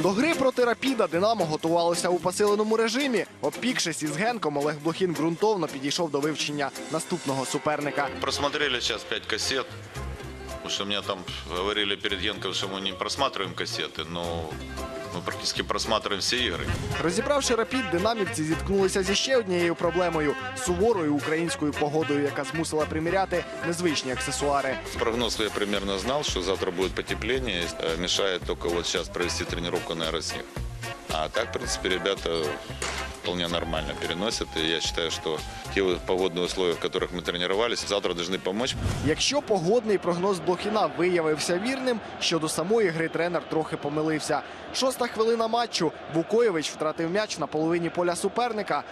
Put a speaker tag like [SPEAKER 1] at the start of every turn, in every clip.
[SPEAKER 1] До гри проти Рапіда Динамо готувалося у посиленому режимі. Обпікшись із Генком, Олег Блохін ґрунтовно підійшов до вивчення наступного суперника.
[SPEAKER 2] Просмотрели сейчас пять кассет. Потому что мне там говорили перед Генком, что мы не просматриваем кассеты, но мы практически просматриваем все игры.
[SPEAKER 1] Розібравши рапід, динамівці зіткнулися зі ще однією проблемою суворою українською погодою, яка змусила приміряти незвичні аксесуари.
[SPEAKER 2] Прогноз я примерно знал, что завтра будет потепление. Э, Мешает только вот сейчас провести тренировку на аэроснег. А так, в принципе, ребята вполне нормально переносят. И я считаю, что те вот погодные условия, в которых мы тренировались, завтра должны помочь.
[SPEAKER 1] Якщо погодний прогноз Блохіна виявився вірним, щодо самої гри тренер трохи помилився. Шоста хвилина матчу. Вукоєвич втратив м'яч на половині поля суперника.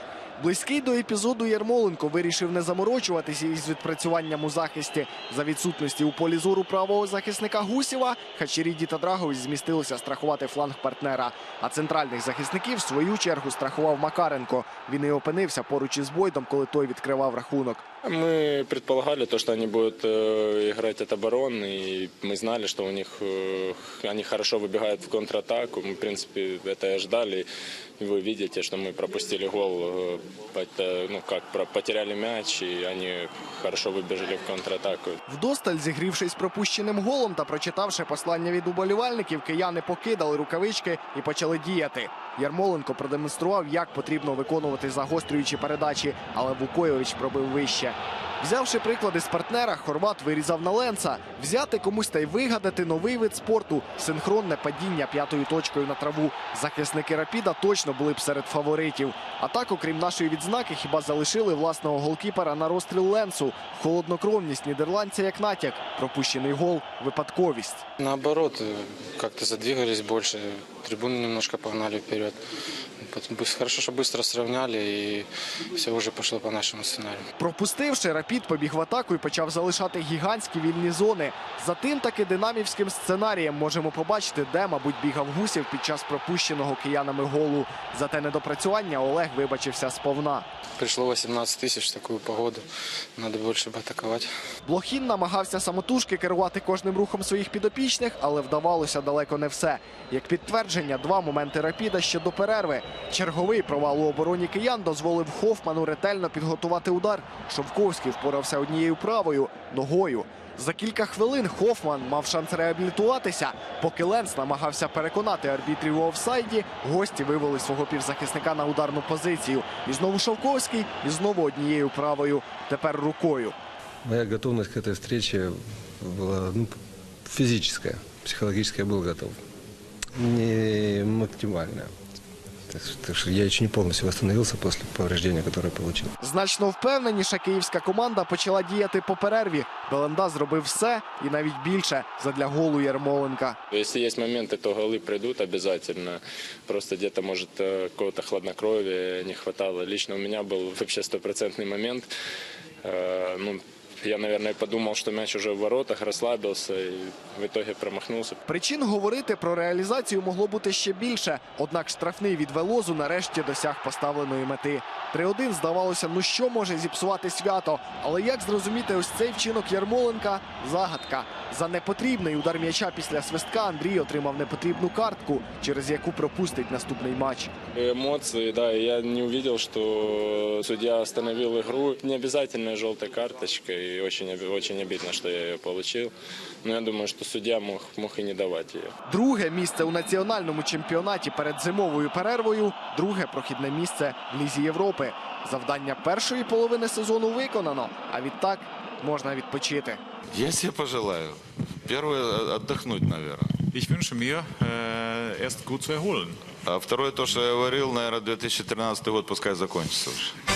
[SPEAKER 1] Близький до епізоду Ярмоленко вирішив не заморочуватися із відпрацюванням у захисті. За відсутності у полі зору правого захисника Гусєва Хачеріді та Драгович змістилися страхувати фланг партнера. А центральних захисників в свою чергу страхував Макаренко. Він і опинився поруч із Бойдом, коли той відкривав рахунок.
[SPEAKER 3] Мы предполагали то, что они будут э, играть от обороны, и мы знали, что у них э, они хорошо выбегают в контратаку. Мы, в принципе, это и ждали. И вы видите, что мы пропустили гол, э, это, ну как, потеряли мяч, и они хорошо выбежали в контратаку.
[SPEAKER 1] Вдосталь зігрівшись пропущеним голом та прочитавши послання від уболівальників, кияни покидали рукавички і почали діяти. Ярмоленко продемонстрував, як потрібно виконувати загострюючі передачі, але Вукоєвич пробив вище. Взявши приклади з партнера, Хорват вирізав на Ленца. Взяти комусь та й вигадати новий вид спорту синхронне падіння п'ятою точкою на траву. Захисники Рапіда точно були б серед фаворитів. А так, окрім нашої відзнаки, хіба залишили власного голкіпера на розстріл Ленсу. Холоднокровність нідерландця як натяк. Пропущений гол випадковість.
[SPEAKER 4] Наоборот, э, как-то задвигались больше, трибуны немножко погнали вперед. Потом быс- Хорошо, что быстро сравняли, и все уже пошло по нашему сценарию.
[SPEAKER 1] Пропустивши, Рапід побіг в атаку і почав залишати гігантські вільні зони. За тим таки динамівським сценарієм можемо побачити, де, мабуть, бігав гусів під час пропущеного киянами голу. За те недопрацювання Олег вибачився сповна.
[SPEAKER 4] Пришло 18 тысяч в такую погоду, надо больше бы атаковать.
[SPEAKER 1] Блохін намагався самотужки керувати кожним рухом своїх підопічних, але вдавалося далеко не все. Як підтвердження, два моменти Рапіда ще до перерви. Черговий провал у обороні киян дозволив Хофману ретельно підготувати удар. Шовковський впорався однією правою ногою. За кілька хвилин Хофман мав шанс реабілітуватися. Поки Ленс намагався переконати арбітрів у офсайді, гості вивели свого півзахисника на ударну позицію. І знову Шовковський, і знову однією правою. Тепер рукою.
[SPEAKER 5] Моя готовность к этой встрече была ну, физическая, психологическая был готов. Не максимальная. Так что- так что я еще не полностью восстановился после повреждения, которое получил.
[SPEAKER 1] Значно впевненіша київська команда почала діяти по перерві. Беленда зробив все і навіть більше задля голу Ярмоленка.
[SPEAKER 3] Если есть моменты, то голы придут обязательно. Просто где-то, может, э, какого-то хладнокровия не хватало. Лично у меня был вообще стопроцентный момент. Э, Ну, я, наверное, подумал, что мяч уже в воротах, расслабился и в итоге промахнулся.
[SPEAKER 1] Причин говорити про реалізацію могло бути ще більше. Однак штрафний від Велозу нарешті досяг поставленої мети. 3-1 здавалося, ну що може зіпсувати свято. Але як зрозуміти ось цей вчинок Ярмоленка? Загадка. За непотрібний удар м'яча після свистка Андрій отримав непотрібну картку, через яку пропустить наступний матч.
[SPEAKER 3] Эмоции, да, я не увидел, что судья остановил игру. Не обязательная желтая карточка, и очень, очень обидно, что я ее получил. Но я думаю, что судья мог, мог и не давать ее.
[SPEAKER 1] Друге місце у національному чемпіонаті перед зимовою перервою. Друге прохідне місце в Лізі Європи. Завдання першої половини сезону виконано, а відтак можна відпочити.
[SPEAKER 2] Я себе пожелаю. Первое – отдохнуть, наверное.
[SPEAKER 6] Ich wünsche mir, äh, erst gut zu erholen.
[SPEAKER 2] А второе, то, что я говорил, наверное, 2013 год пускай закончится уже.